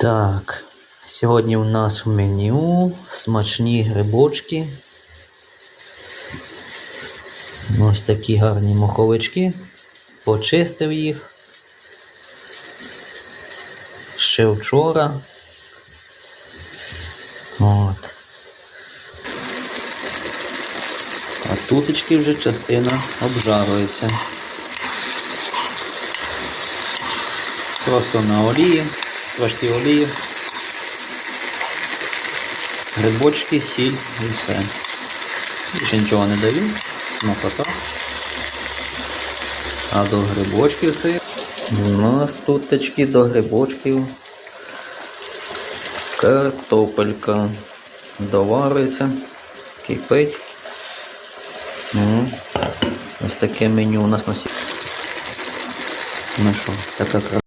Так, сьогодні у нас в меню смачні грибочки. Ось такі гарні моховички. Почистив їх. Ще вчора. От. А тутечки вже частина обжарується. Просто на олії, трошки олії, грибочки, сіль і все. Більше нічого не даю, смакота. А до грибочків це у нас тутечки до грибочків картопелька довариться, кипить. Ну, ось таке меню у нас на. Ну що, така краса.